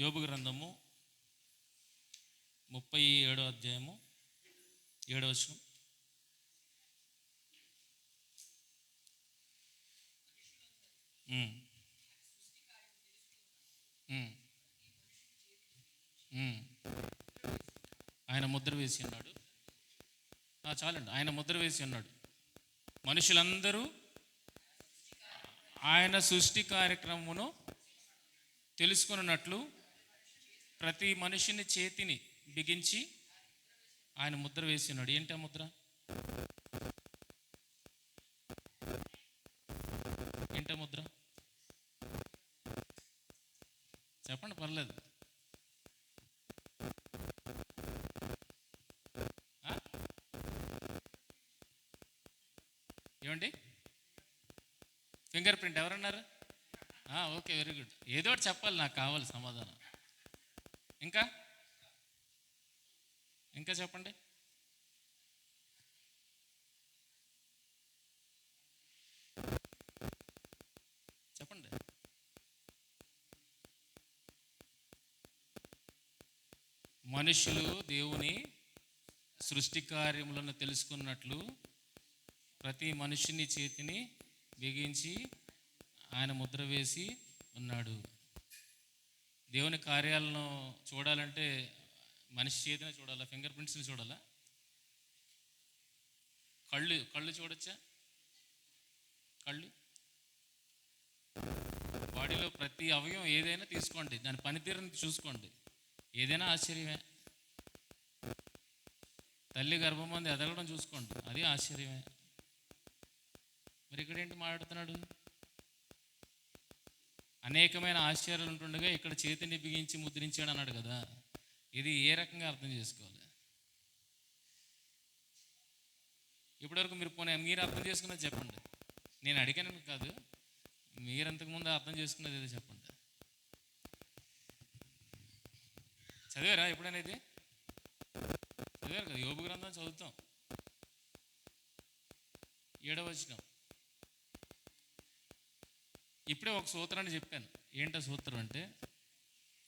యోబు గ్రంథము ముప్పై ఏడో అధ్యాయము ఏడో వచనం. ఆయన ముద్ర వేసి ఉన్నాడు చాలండి. ఆయన ముద్ర వేసి ఉన్నాడు మనుషులందరూ ఆయన సృష్టి కార్యక్రమమును తెలుసుకున్నట్లు ప్రతి మనిషిని చేతిని బిగించి ఆయన ముద్ర వేసినాడు. ఉన్నాడు ఏంటి ఆ ముద్ర? ఏంట ముద్ర? చెప్పండి పర్లేదు. ఏమండి? ఫింగర్ ప్రింట్ ఎవరన్నారు? Okay very good. ఏదో ఒకటి చెప్పాలి నాకు కావాలి సమాధానం. ఇంకా? ఇంకా చెప్పండి. చెప్పండి. మనుషులు దేవుని సృష్టి కార్యములను తెలుసుకున్నట్లు ప్రతి మనుషుని చేతిని బిగించి ఆయన ముద్ర వేసి ఉన్నాడు. దేవుని కార్యాలను చూడాలంటే మనిషి చేతిని చూడాలా ఫింగర్ ప్రింట్స్ని చూడాలా? కళ్ళు కళ్ళు చూడొచ్చా? కళ్ళు? బాడీలో ప్రతి అవయవం ఏదైనా తీసుకోండి దాని పనితీరుని చూసుకోండి. ఏదైనా ఆశ్చర్యమే. తల్లి గర్భం మంది ఎదగడం చూసుకోండి అది ఆశ్చర్యమే. మరి ఇక్కడ ఏంటి మాట్లాడుతున్నాడు? అనేకమైన ఆశ్చర్యాలు ఉంటుండగా ఇక్కడ చేతిని బిగించి ముద్రించాడు అన్నాడు కదా. ఇది ఏ రకంగా అర్థం చేసుకోవాలి? ఇప్పటివరకు మీరు పోనీ మీరు అర్థం చేసుకున్నది చెప్పండి. నేను అడిగాను కాదు. మీరు అంతకుముందు అర్థం చేసుకున్నది ఏదో చెప్పండి. చదివారా ఎప్పుడైనా ఇది చదివారు కదా యోగు గ్రంథం చదువుతాం. ఏడవచనం ఇప్పుడే ఒక సూత్రాన్ని చెప్పాను. ఏంటో సూత్రం అంటే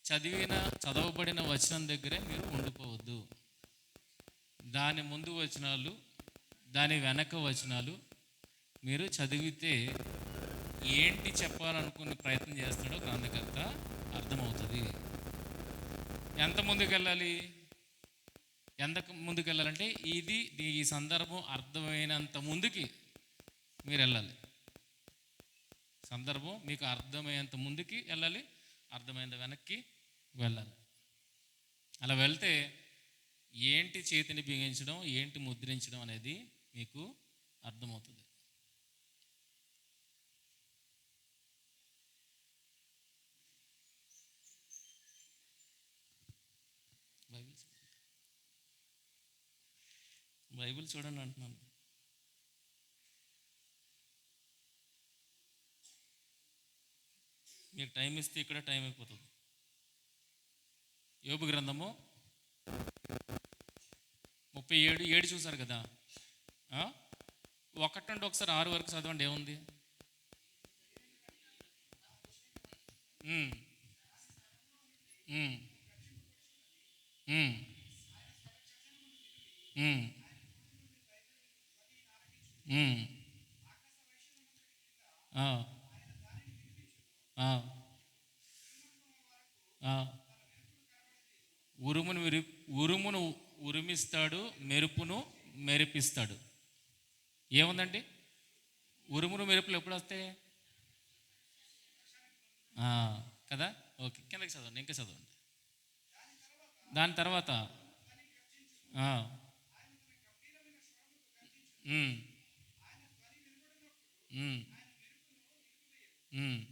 చదివిన చదవబడిన వచనం దగ్గరే మీరు ఉండిపోవద్దు. దాని ముందు వచనాలు దాని వెనక వచనాలు మీరు చదివితే ఏంటి చెప్పాలనుకునే ప్రయత్నం చేస్తాడో గ్రంథకర్త అర్థమవుతుంది. ఎంత ముందుకెళ్ళాలి? ఎంత ముందుకెళ్ళాలంటే ఇది ఈ సందర్భం అర్థమైనంత ముందుకి మీరు వెళ్ళాలి. సందర్భం మీకు అర్థమయ్యేంత ముందుకి వెళ్ళాలి అర్థమైంది వెనక్కి వెళ్ళాలి. అలా వెళ్తే ఏంటి చేతిని బిగించడం ఏంటి ముద్రించడం అనేది మీకు అర్థమవుతుంది. బైబిల్ బైబిల్ చూడండి అంటున్నాను. మీకు టైం ఇస్తే ఇక్కడ టైం అయిపోతుంది. యోబు గ్రంథము ముప్పై ఏడు ఏడు చూసారు కదా? ఒకటి నుండి ఒకసారి ఆరు వరకు చదవండి ఏముంది? ఆ. ఉరుమును ఉరుమును ఉరిమిస్తాడు మెరుపును మెరిపిస్తాడు. ఏముందండి? ఉరుమును మెరుపులు ఎప్పుడు వస్తాయి? కదా? ఓకే కిందకి చదవండి ఇంకా చదవండి. దాని తర్వాత Mm. Mm.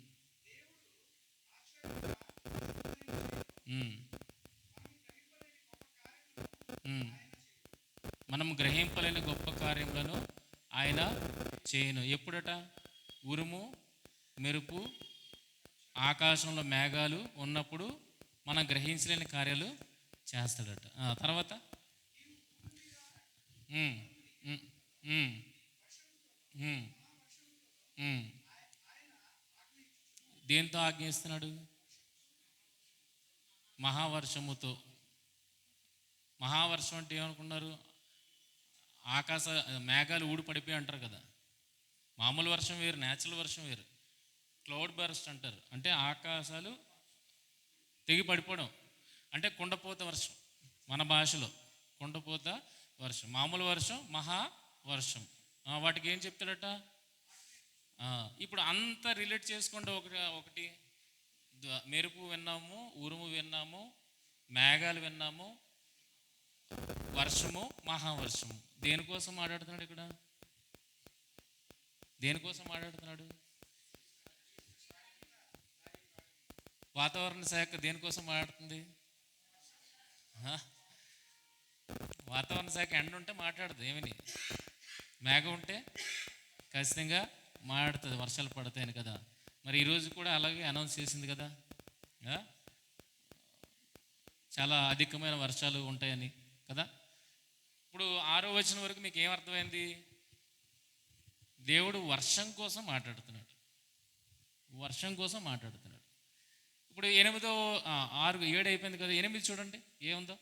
మనం గ్రహింపలేని గొప్ప కార్యములను ఆయన చేయను. ఎప్పుడట? ఉరుము మెరుపు ఆకాశంలో మేఘాలు ఉన్నప్పుడు మనం గ్రహించలేని కార్యాలు చేస్తాడట. తర్వాత? దేంతో ఆజ్ఞయిస్తున్నాడు మహావర్షముతో. మహావర్షం అంటే ఏమనుకున్నారు? ఆకాశ మేఘాలు ఊడి పడిపోయి అంటారు కదా. మామూలు వర్షం వేరు న్యాచురల్ వర్షం వేరు. క్లౌడ్ బర్స్ట్ అంటారు. అంటే ఆకాశాలు తెగి పడిపోవడం. అంటే కుండపోత వర్షం మన భాషలో. కుండపోత వర్షం. మామూలు వర్షం మహా వర్షం. వాటికి ఏం చెప్తాడట? ఇప్పుడు అంత రిలేట్ చేసుకుంటే ఒకటి ఒకటి. మెరుపు విన్నాము ఉరుము విన్నాము మేఘాలు విన్నాము వర్షము మహావర్షము. దేనికోసం మాట్లాడుతున్నాడు ఇక్కడ? దేనికోసం మాట్లాడుతున్నాడు? వాతావరణ శాఖ దేనికోసం మాట్లాడుతుంది? ఆ? వాతావరణ శాఖ ఎండ ఉంటే మాట్లాడదు ఏమని? మేఘం ఉంటే ఖచ్చితంగా మాట్లాడుతుంది వర్షాలు పడతాయని కదా. మరి ఈరోజు కూడా అలాగే అనౌన్స్ చేసింది కదా? చాలా అధికమైన వర్షాలు ఉంటాయని కదా? ఇప్పుడు ఆరో వచ్చిన వరకు మీకు ఏం అర్థమైంది? దేవుడు వర్షం కోసం మాట్లాడుతున్నాడు. వర్షం కోసం మాట్లాడుతున్నాడు. ఇప్పుడు ఎనిమిదో ఆరు ఏడు అయిపోయింది కదా? ఎనిమిది చూడండి ఏముందో?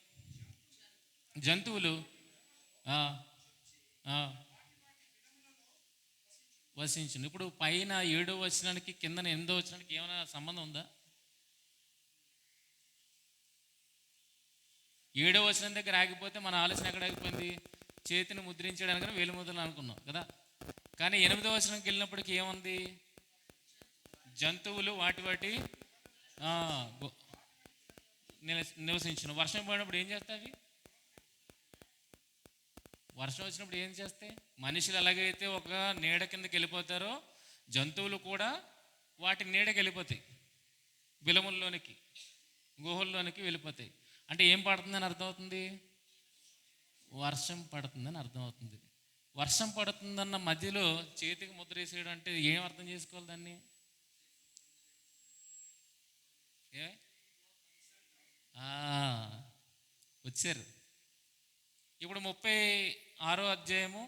జంతువులు ఆ, ఆ, వసించును. ఇప్పుడు పైన ఏడో వచనానికి కింద ఎనిమిదో వచనానికి ఏమైనా సంబంధం ఉందా? ఏడో వచనం దగ్గర ఆగిపోతే మన ఆలోచన ఎక్కడ ఆగిపోయింది? చేతిని ముద్రించడానికి వేలు ముద్రలు అనుకున్నాం కదా? కానీ ఎనిమిదో వచనంకి వెళ్ళినప్పటికీ ఏముంది? జంతువులు వాటి వాటి ఆ, వర్షం పడినప్పుడు ఏం చేస్తాయి వర్షం వచ్చినప్పుడు ఏం చేస్తాయి మనుషులు ఎలాగైతే ఒక నీడ కిందకి వెళ్ళిపోతారో జంతువులు కూడా వాటి నీడకి వెళ్ళిపోతాయి. బిలముల్లోనికి గుహల్లోనికి వెళ్ళిపోతాయి. అంటే ఏం పడుతుందని అర్థమవుతుంది? వర్షం పడుతుందని అర్థమవుతుంది. వర్షం పడుతుందన్న మధ్యలో చేతికి ముద్ర వేసేయడం అంటే ఏం అర్థం చేసుకోవాలి దాన్ని? ఏ? వచ్చారు. ఇప్పుడు ముప్పై ఆరో అధ్యాయము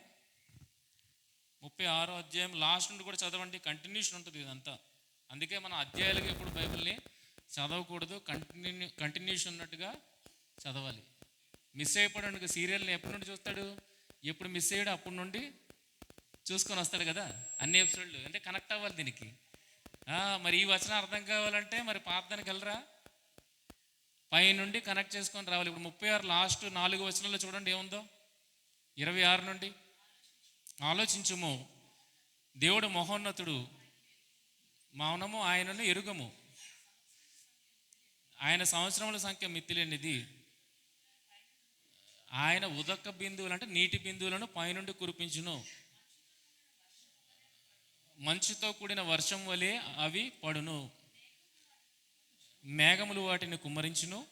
ముప్పై ఆరో అధ్యాయం లాస్ట్ నుండి కూడా చదవండి కంటిన్యూషన్ ఉంటుంది ఇదంతా. అందుకే మనం అధ్యాయాలుగా ఇప్పుడు బైబిల్ని చదవకూడదు కంటిన్యూ కంటిన్యూషన్ ఉన్నట్టుగా చదవాలి. మిస్ అయిపోవడానికి సీరియల్ని ఎప్పటి నుండి చూస్తాడు? ఎప్పుడు మిస్ అయ్యాడు అప్పటి నుండి చూసుకొని వస్తాడు కదా అన్ని ఎపిసోడ్లు. అంటే కనెక్ట్ అవ్వాలి దీనికి. మరి ఈ వచనం అర్థం కావాలంటే మరి పాపదానికి వెళ్ళరా? పై నుండి కనెక్ట్ చేసుకొని రావాలి. ఇప్పుడు ముప్పై ఆరు లాస్ట్ నాలుగు వచనంలో చూడండి ఏముందో? ఇరవై ఆరు నుండి. ఆలోచించుము. దేవుడు మహోన్నతుడు. మౌనము ఆయనను ఎరుగము. ఆయన సంవత్సరముల సంఖ్య మిత్తిలేనిది ఆయన ఉదక బిందువులు అంటే నీటి బిందువులను పైనుండి కురిపించును. మంచుతో కూడిన వర్షం వలె అవి పడును. మేఘములు వాటిని కుమ్మరించును.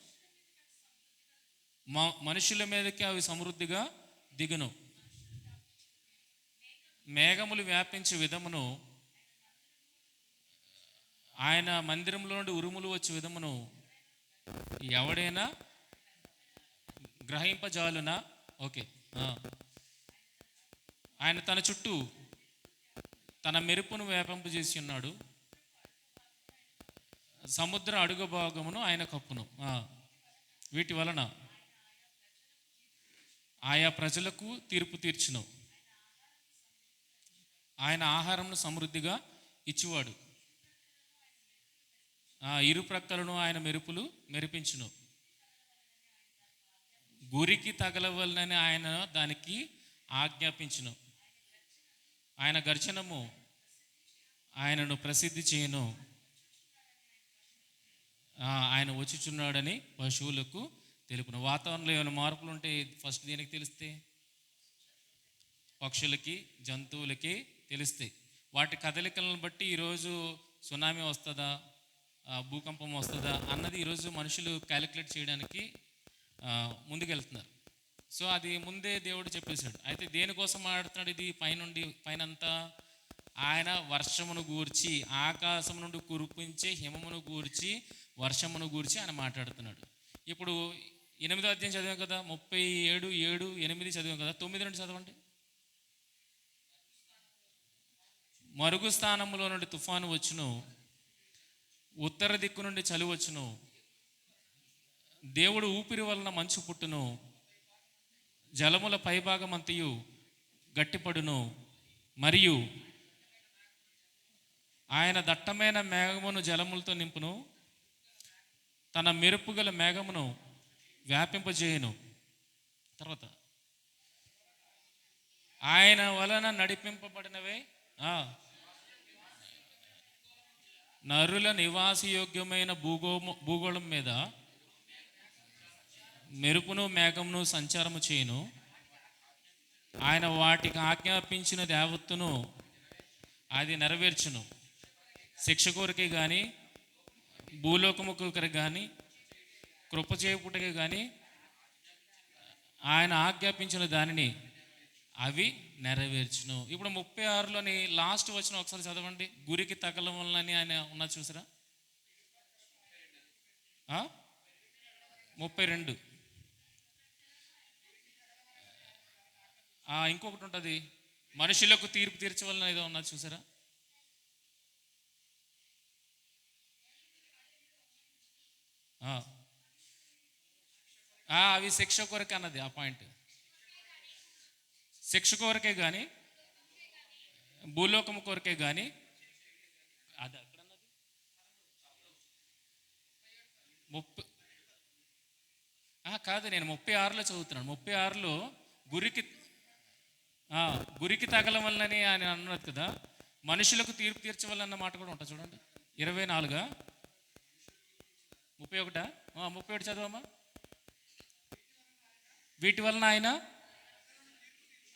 మ- మనుషుల మీదకి అవి సమృద్ధిగా దిగును. మేఘములు వ్యాపించే విధమును ఆయన మందిరంలో నుండి ఉరుములు వచ్చే విధమును ఎవడైనా గ్రహింపజాలునా? ఓకే. ఆయన తన చుట్టూ తన మెరుపును వ్యాపింపజేసి ఉన్నాడు. సముద్ర అడుగు భాగమును ఆయన కప్పును. వీటి వలన ఆయా ప్రజలకు తీర్పు తీర్చును. ఆయన ఆహారంను సమృద్ధిగా ఇచ్చివాడు. ఆ ఇరు ప్రక్కలను ఆయన మెరుపులు మెరిపించును. గురికి తగలవలనని ఆయన దానికి ఆజ్ఞాపించును. ఆయన గర్జనము ఆయనను ప్రసిద్ధి చేయను. ఆయన వచ్చుచున్నాడని పశువులకు తెలుపున. వాతావరణంలో ఏమైనా మార్పులు ఉంటే ఫస్ట్ దేనికి తెలిస్తే? పక్షులకి జంతువులకి తెలుస్తాయి వాటి కదలికలను బట్టి ఈరోజు సునామీ వస్తుందా? భూకంపం వస్తుందా? అన్నది ఈరోజు మనుషులు క్యాలిక్యులేట్ చేయడానికి ముందుకెళ్తున్నారు. సో అది ముందే దేవుడు చెప్పేశాడు. అయితే దేనికోసం ఆడుతున్నాడు ఇది? పైనుండి పైనంతా ఆయన వర్షమును గూర్చి ఆకాశం నుండి కురిపించే హిమమును గూర్చి వర్షమును గూర్చి ఆయన మాట్లాడుతున్నాడు. ఇప్పుడు ఎనిమిదో అధ్యాయం చదివాం కదా? ముప్పై ఏడు ఏడు ఎనిమిది చదివాం కదా? తొమ్మిది నుండి చదవండి. మరుగు స్థానంలో నుండి తుఫాను వచ్చును ఉత్తర దిక్కు నుండి చలి వచ్చును దేవుడు ఊపిరి వలన మంచు పుట్టును జలముల పైభాగమంతయు గట్టిపడును మరియు ఆయన దట్టమైన మేఘమును జలములతో నింపును తన మెరుపు గల మేఘమును వ్యాపింపజేయును. తర్వాత ఆయన వలన నడిపింపబడినవే నరుల నివాసయోగ్యమైన భూగోమ భూగోళం మీద మెరుపును మేఘమును సంచారము చేయును. ఆయన వాటికి ఆజ్ఞాపించిన దేవత్తును అది నెరవేర్చును. శిక్ష కోరికే కానీ భూలోకముకు కానీ కృప చేపుటకే కానీ ఆయన ఆజ్ఞాపించిన దానిని అవి నెరవేర్చును. ఇప్పుడు ముప్పై ఆరులోని లాస్ట్ వచ్చిన ఒకసారి చదవండి. గురికి తగలం ఆయన ఉన్నా చూసారా? ముప్పై రెండు. ఇంకొకటి ఉంటుంది. మనుషులకు తీర్పు తీర్చవలన ఏదో ఉన్నది చూసారా ఆ. ఆ, అవి శిక్ష కొరకే అన్నది ఆ పాయింట్. శిక్ష కొరకే కానీ భూలోకము కొరకే కానీ అది ఎక్కడ అన్నది ముప్పై ఆ, కాదు నేను ముప్పై ఆరులో చదువుతున్నాను. ముప్పై ఆరులో గురికి ఆ, గురికి తగలం వల్లనే ఆయన అన్నది కదా. మనుషులకు తీర్పు తీర్చవలన్న మాట కూడా ఉంటుంది చూడండి. ఇరవై నాలుగా? ముప్పై ఒకటా? ముప్పై ఒకటి చదవమ్మా. వీటి వలన ఆయన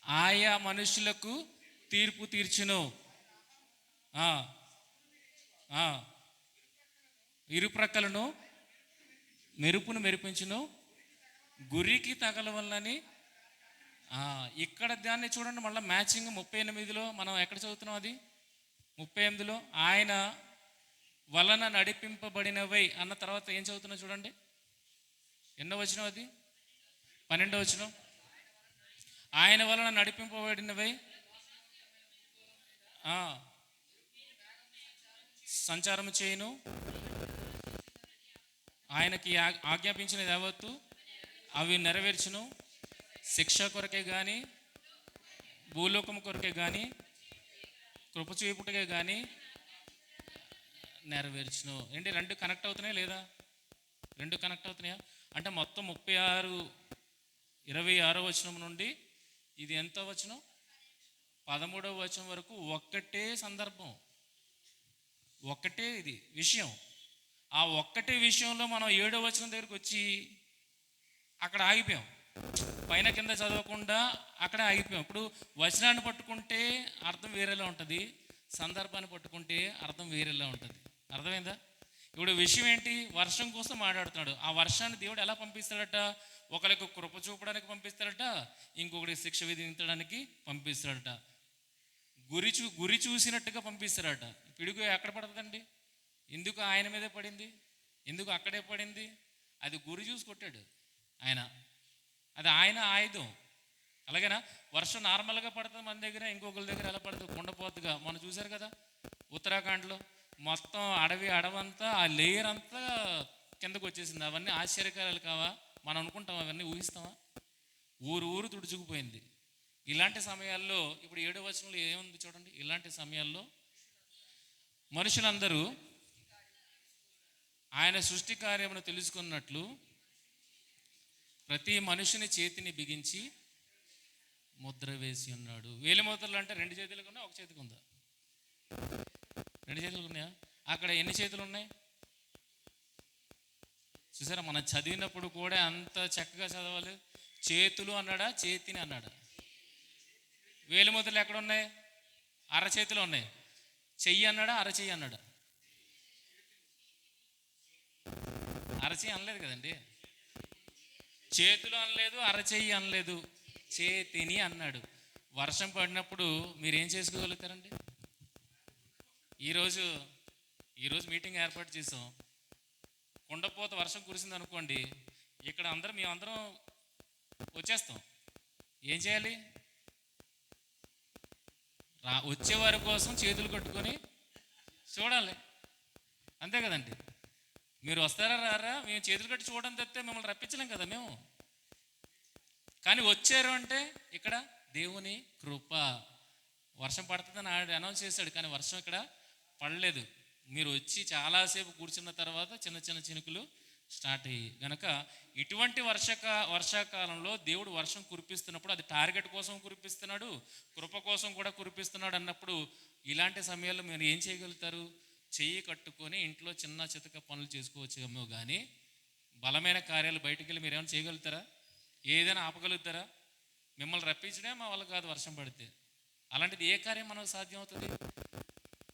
ఆయా మనుషులకు తీర్పు తీర్చును. ఇరుప్రక్కలను మెరుపును మెరిపించును. గురికి తగలవల్లని ఇక్కడ దాన్ని చూడండి మళ్ళీ మ్యాచింగ్ ముప్పై ఎనిమిదిలో మనం ఎక్కడ చదువుతున్నాం అది? ముప్పై ఎనిమిదిలో ఆయన వలన నడిపింపబడినవై అన్న తర్వాత ఏం చదువుతున్నా చూడండి? ఎన్నో వచనం అది? పన్నెండో వచనం? ఆయన వలన నడిపింపబడినవై సంచారం సంచారము చేయును. ఆయనకి ఆజ్ఞాపించిన యావత్తు అవి నెరవేర్చును. శిక్ష కొరకే కానీ భూలోకం కొరకే కానీ కృప చూపుటకే కానీ నెరవేర్చును? ఏంటి రెండు కనెక్ట్ అవుతున్నాయా లేదా? రెండు కనెక్ట్ అవుతున్నాయా? అంటే మొత్తం ముప్పై ఆరు ఇరవై ఆరో వచనం నుండి ఇది ఎంత వచనం? పదమూడవ వచనం వరకు ఒక్కటే సందర్భం. ఒక్కటే ఇది విషయం. ఆ ఒక్కటే విషయంలో మనం ఏడో వచనం దగ్గరికి వచ్చి అక్కడ ఆగిపోయాం. పైన కింద చదవకుండా అక్కడే ఆగిపోయాం. ఇప్పుడు వచనాన్ని పట్టుకుంటే అర్థం వేరేలా ఉంటుంది సందర్భాన్ని పట్టుకుంటే అర్థం వేరేలా ఉంటుంది. అర్థమైందా? ఇప్పుడు విషయం ఏంటి? వర్షం కోసం మాట్లాడుతున్నాడు. ఆ వర్షాన్ని దేవుడు ఎలా పంపిస్తాడట? ఒకరికి కృప చూపడానికి పంపిస్తాడట ఇంకొకరికి శిక్ష విధించడానికి పంపిస్తాడట. గురి చూ గురి చూసినట్టుగా పంపిస్తాడట. పిడుగు ఎక్కడ పడుతుందండి? ఎందుకు ఆయన మీదే పడింది? ఎందుకు అక్కడే పడింది? అది గురి చూసి కొట్టాడు ఆయన. అది ఆయన ఆయుధం. అలాగేనా? వర్షం నార్మల్గా పడుతుంది మన దగ్గర ఇంకొకరి దగ్గర ఎలా పడుతుంది కుండపోతుగా మనం చూశారు కదా? ఉత్తరాఖండ్లో. మొత్తం అడవి అడవంతా ఆ లేయర్ అంతా కిందకు వచ్చేసింది. అవన్నీ ఆశ్చర్యకరాలు కావా? మనం అనుకుంటాం అవన్నీ ఊహిస్తామా? ఊరు ఊరు తుడుచుకుపోయింది. ఇలాంటి సమయాల్లో ఇప్పుడు ఏడో వచనంలో ఏముంది చూడండి? ఇలాంటి సమయాల్లో మనుషులందరూ ఆయన సృష్టి కార్యమును తెలుసుకున్నట్లు ప్రతి మనుషుని చేతిని బిగించి ముద్ర వేసి ఉన్నాడు. వేలిముద్రలు అంటే రెండు చేతులకు ఒక చేతికి ఉందా? రెండు చేతులు ఉన్నాయా? అక్కడ ఎన్ని చేతులు ఉన్నాయి? చూసారా మనం చదివినప్పుడు కూడా అంత చక్కగా చదవాలి. చేతులు అన్నాడా? చేతిని అన్నాడా? వేలి ముద్రలు ఎక్కడ ఉన్నాయి? అరచేతిలో ఉన్నాయి. చెయ్యి అన్నాడా? అరచెయ్యి అన్నాడా? అరచెయ్యి అనలేదు కదండి? చేతులు అనలేదు అరచెయ్యి అనలేదు. చేతిని అన్నాడు. వర్షం పడినప్పుడు మీరు ఏం చేసుకోగలుగుతారండి? ఈరోజు ఈరోజు మీటింగ్ ఏర్పాటు చేసాం కుండపోత వర్షం కురిసింది అనుకోండి ఇక్కడ అందరం మేమందరం వచ్చేస్తాం. ఏం చేయాలి? రా వచ్చేవారి కోసం చేతులు కట్టుకొని చూడాలి. అంతే కదండి. మీరు వస్తారా రారా? మేము చేతులు కట్టి చూడడం తప్పితే మిమ్మల్ని రప్పించలేం కదా మేము. కానీ వచ్చారు అంటే ఇక్కడ దేవుని కృప. వర్షం పడుతుందని ఆడు అనౌన్స్ చేశాడు కానీ వర్షం ఇక్కడ పడలేదు. మీరు వచ్చి చాలాసేపు కూర్చున్న తర్వాత చిన్న చిన్న చినుకులు స్టార్ట్ అయ్యి గనక ఇటువంటి వర్షకా వర్షాకాలంలో దేవుడు వర్షం కురిపిస్తున్నప్పుడు అది టార్గెట్ కోసం కురిపిస్తున్నాడు కృప కోసం కూడా కురిపిస్తున్నాడు అన్నప్పుడు ఇలాంటి సమయాల్లో మీరు ఏం చేయగలుగుతారు? చెయ్యి కట్టుకొని ఇంట్లో చిన్న చితక పనులు చేసుకోవచ్చేమో కానీ బలమైన కార్యాలు బయటికి వెళ్ళి మీరు ఏమైనా చేయగలుగుతారా? ఏదైనా ఆపగలుగుతారా? మిమ్మల్ని రప్పించడమే మా వాళ్ళు కాదు వర్షం పడితే. అలాంటిది ఏ కార్యం మనకు సాధ్యం అవుతుంది?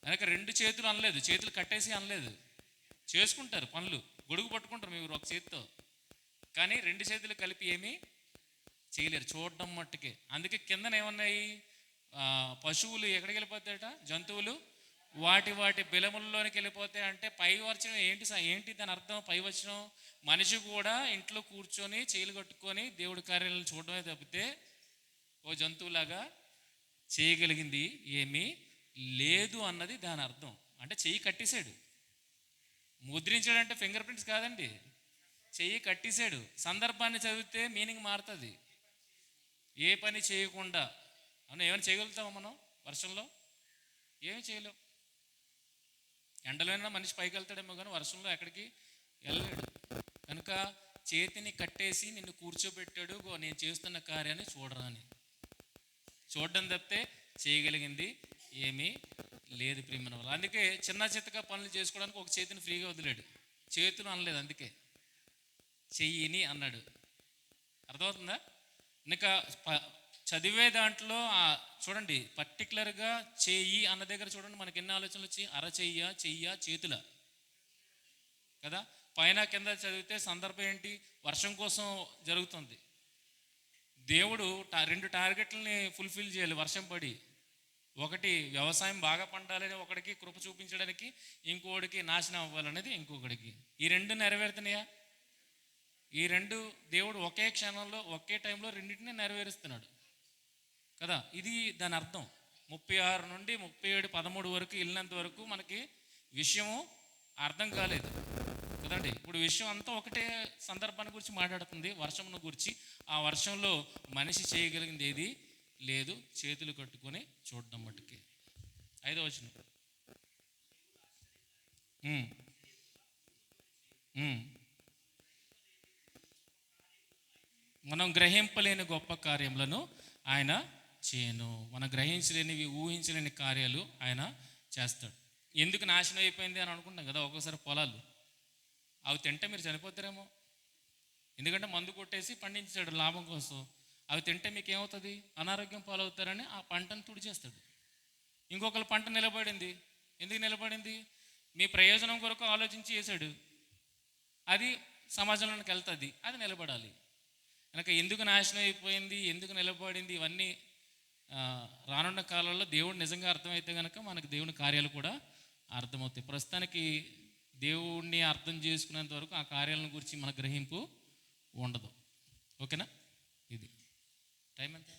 వెనక రెండు చేతులు అనలేదు చేతులు కట్టేసి అనలేదు. చేసుకుంటారు పనులు గొడుగు పట్టుకుంటారు మీరు ఒక చేతితో. కానీ రెండు చేతులు కలిపి ఏమీ చేయలేరు చూడడం మట్టుకే. అందుకే కిందన ఏమన్నాయి? పశువులు ఎక్కడికి వెళ్ళిపోతాయట? జంతువులు? వాటి వాటి బిలముల్లోనికి వెళ్ళిపోతాయి అంటే పై వచనం ఏంటి ఏంటి దాని అర్థం? పై వచనం మనిషి కూడా ఇంట్లో కూర్చొని చేయలు కట్టుకొని దేవుడి కార్యాలను చూడడమే తప్పితే ఓ జంతువులాగా చేయగలిగింది ఏమీ లేదు అన్నది దాని అర్థం. అంటే చెయ్యి కట్టేశాడు. ముద్రించాడు అంటే ఫింగర్ ప్రింట్స్ కాదండి. చెయ్యి కట్టేశాడు. సందర్భాన్ని చదివితే మీనింగ్ మారుతుంది. ఏ పని చేయకుండా. అవును ఏమైనా చేయగలుగుతామా మనం వర్షంలో? ఏమి చేయలేం. ఎండలోనే మనిషి పైకి వెళ్తాడేమో కానీ వర్షంలో ఎక్కడికి వెళ్ళలేడు. కనుక చేతిని కట్టేసి నిన్ను కూర్చోబెట్టాడు నేను చేస్తున్న కార్యాన్ని చూడరాని. చూడడం తప్పితే చేయగలిగింది ఏమీ లేదు ప్రియమైన వాళ్ళు. అందుకే చిన్న చిత్తగా పనులు చేసుకోవడానికి ఒక చేతిని ఫ్రీగా వదిలాడు. చేతులు అనలేదు అందుకే. చెయ్యిని అన్నాడు. అర్థమవుతుందా? ఇంకా చదివే దాంట్లో చూడండి పర్టికులర్గా చెయ్యి అన్న దగ్గర చూడండి మనకి ఎన్ని ఆలోచనలు వచ్చి అరచెయ్య చెయ్య చేతుల. కదా? పైన కింద చదివితే సందర్భం ఏంటి? వర్షం కోసం జరుగుతుంది. దేవుడు టా- రెండు టార్గెట్లని ఫుల్ఫిల్ చేయాలి వర్షం పడి. ఒకటి వ్యవసాయం బాగా పండాలని ఒకడికి కృప చూపించడానికి ఇంకోటికి నాశనం అవ్వాలనేది ఇంకొకడికి. ఈ రెండు నెరవేరుతున్నాయా? ఈ రెండు దేవుడు ఒకే క్షణంలో ఒకే టైంలో రెండింటిని నెరవేరుస్తున్నాడు. కదా? ఇది దాని అర్థం. ముప్పై ఆరు నుండి ముప్పై ఏడు పదమూడు వరకు వెళ్ళినంత వరకు మనకి విషయము అర్థం కాలేదు. కదండి? ఇప్పుడు విషయం అంతా ఒకటే సందర్భాన్ని గురించి మాట్లాడుతుంది వర్షమును గురించి. ఆ వర్షంలో మనిషి చేయగలిగింది ఏది? లేదు చేతులు కట్టుకొని చూడడం మట్టుకే ఐదో వచనం. మనం గ్రహింపలేని గొప్ప కార్యములను ఆయన చేయను. మనం గ్రహించలేనివి ఊహించలేని కార్యాలు ఆయన చేస్తాడు. ఎందుకు నాశనం అయిపోయింది అని అనుకుంటాం కదా ఒక్కోసారి పొలాలు. అవి తింటే మీరు చనిపోతారేమో. ఎందుకంటే మందు కొట్టేసి పండించాడు లాభం కోసం. అవి తింటే మీకు ఏమవుతుంది అనారోగ్యం పాలవుతారని ఆ పంటను తుడిచేస్తాడు. ఇంకొకరు పంట నిలబడింది. ఎందుకు నిలబడింది? మీ ప్రయోజనం కొరకు ఆలోచించి చేశాడు. అది సమాజంలోకి వెళ్తుంది. అది నిలబడాలి. కనుక ఎందుకు నాశనం అయిపోయింది? ఎందుకు నిలబడింది? ఇవన్నీ రానున్న కాలంలో దేవుడు నిజంగా అర్థమైతే కనుక మనకు దేవుని కార్యాలు కూడా అర్థమవుతాయి. ప్రస్తుతానికి దేవుణ్ణి అర్థం చేసుకునేంత వరకు ఆ కార్యాలను గురించి మన గ్రహింపు ఉండదు. ఓకేనా? ఇది టైం ఎంత